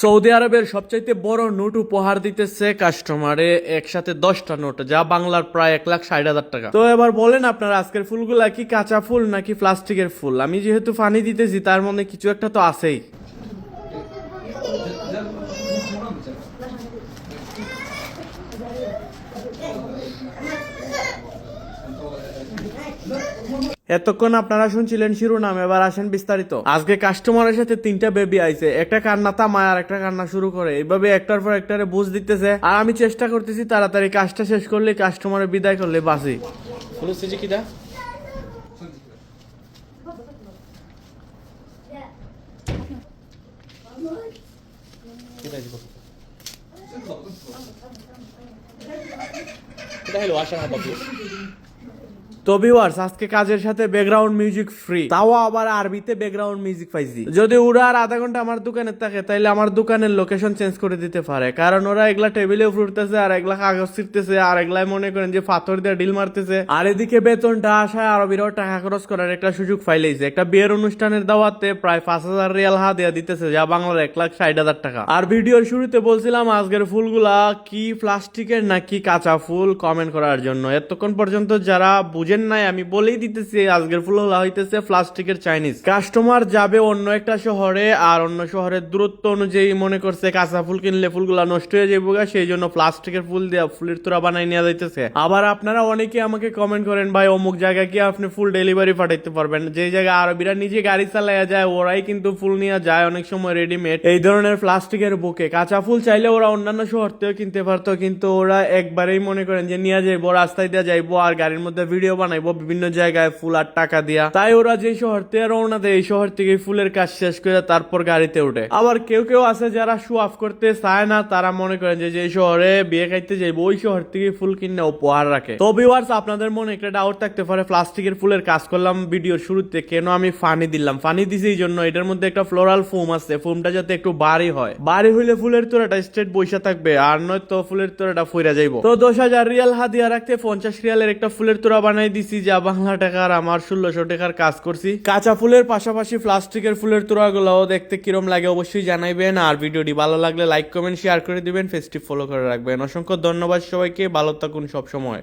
Saudi আরবের সবচাইতে বড় নোট উপহার দিতেছে কাস্টমারে একসাথে দশটা নোট, যা বাংলার প্রায় এক লাখ ষাট হাজার টাকা। তো এবার বলেন আপনার, আজকের ফুলগুলা কি কাঁচা ফুল নাকি প্লাস্টিকের ফুল? আমি যেহেতু ফানি দিতেছি, তার মধ্যে কিছু একটা তো আছেই। এতক্ষণ আপনারা শুনছিলেন শিরোনাম, এবার আসেন বিস্তারিত। আজকে কাস্টমারের সাথে তিনটা বেবি আইছে, একটা কান্না থামায় আর একটা কান্না শুরু করে। এইভাবে একটার পর একটারে বুঝ দিতেছে, আর আমি চেষ্টা করতেছি তাড়াতাড়ি কাজটা শেষ করলে কাস্টমারের বিদায় করলে বাসি ফুলুসি কিটা তো ভিউয়ার্স আজকে কাজের সাথে ব্যাকগ্রাউন্ড মিউজিক ফ্রি তাও আবার আরবিতে ব্যাকগ্রাউন্ড মিউজিক পাইছি। যদি ওরা আর আধা ঘণ্টা আমার দোকানে থাকে, তাইলে আমার দোকানের লোকেশন চেঞ্জ করে দিতে পারে। কারণ ওরা এগুলা টেবিলে ফুটতেছে আর এগুলা কাগজ ছিটতেছে আর এগুলাই মনে করেন যে পাথর দিয়ে ডিল মারতেছে। আর এদিকে বেতনটা আসায় আরবিরাও টাকা খরচ করার একটা সুযোগ ফাইলেছে একটা বিয়ের অনুষ্ঠানের দাওয়াতে প্রায় পাঁচ হাজার রিয়াল হা দেয়া দিতেছে, যা বাংলার এক লাখ ষাট হাজার টাকা। আর ভিডিওর শুরুতে বলছিলাম, আজকের ফুলগুলা কি প্লাস্টিকের নাকি কাঁচা ফুল? কমেন্ট করার জন্য। এতক্ষণ পর্যন্ত যারা বুঝেন নাই, আমি বলেই দিতেছি, আজকের ফুলগুলা হইতেছে প্লাস্টিকের চাইনিজ কাস্টমার যাবে অন্য একটা শহরে, আর অন্য শহরের দূরত্ব অনুযায়ী মনে করছে কাঁচা ফুল কিনলে ফুলগুলা নষ্ট হয়ে যাব সেই জন্য প্লাস্টিকের ফুল দেওয়া ফুলের তোরা বানাই নেওয়া যাইতেছে। আবার আপনারা অনেকে আমাকে কমেন্ট করেন, ভাই, অমুক জায়গায় কি আপনি ফুল ডেলিভারি পাঠাইতে পারবেন। যে জায়গায় আরবিরা নিজে গাড়ি চালাইয়া যায়, ওরাই কিন্তু ফুল নিয়ে যায় অনেক সময় রেডিমেড এই ধরনের প্লাস্টিকের বুকে কাঁচা ফুল চাইলে ওরা অন্যান্য শহর থেকেও কিনতে পারতো, কিন্তু ওরা একবারেই মনে করেন যে নিয়ে যাইবো, রাস্তায় দিয়ে যাইবো, আর গাড়ির মধ্যে ভিডিও বানাইবো, বিভিন্ন জায়গায় ফুল আর টাকা দিয়া। তাই ওরা যে শহর থেকে রওনা দেয়, এই শহর থেকে ফুলের কাজ শেষ করে তারপর গাড়িতে উঠে আবার কেউ কেউ আছে যারা শো অফ করতে চায় না, তারা মনে করেন যে যে শহরে বিয়ে খাইতে যাইবো, ওই শহর থেকে ফুল কিনে উপহার রাখে। তো ভিউয়ার্স আপনাদের মনে একটা ডাউট থাকতে পারে, প্লাস্টিকের ফুলের কাজ করলাম ভিডিওর শুরুতে, কেন আমি ফানি দিলাম? ফানি দিছি এই জন্য, এটার মধ্যে একটা ফ্লোরাল ফোম আছে ফোমটা যাতে একটু বাড়ি হয়। বাড়ি হইলে ফুলের তোরাটা স্ট্রেট বৈশা থাকবে, আর নয়তো ফুলের তোরাটা ফইরা যাইবো। তো দশ হাজার রিয়াল হাদিয়া রাখতে পঞ্চাশ রিয়ালের একটা ফুলের তোরা বানাই দিছি যা বাংলা টাকার, আমার ষোলোশো টাকার কাজ করছি। কাঁচা ফুলের পাশাপাশি প্লাস্টিকের ফুলের তোরা গুলাও দেখতে কিরম লাগে অবশ্যই জানাইবেন। আর ভিডিওটি ভালো লাগলে লাইক, কমেন্ট শেয়ার করে দিবেন। ফেসটি ফলো করে রাখবেন। অসংখ্য ধন্যবাদ সবাইকে। ভালো থাকুন সব সময়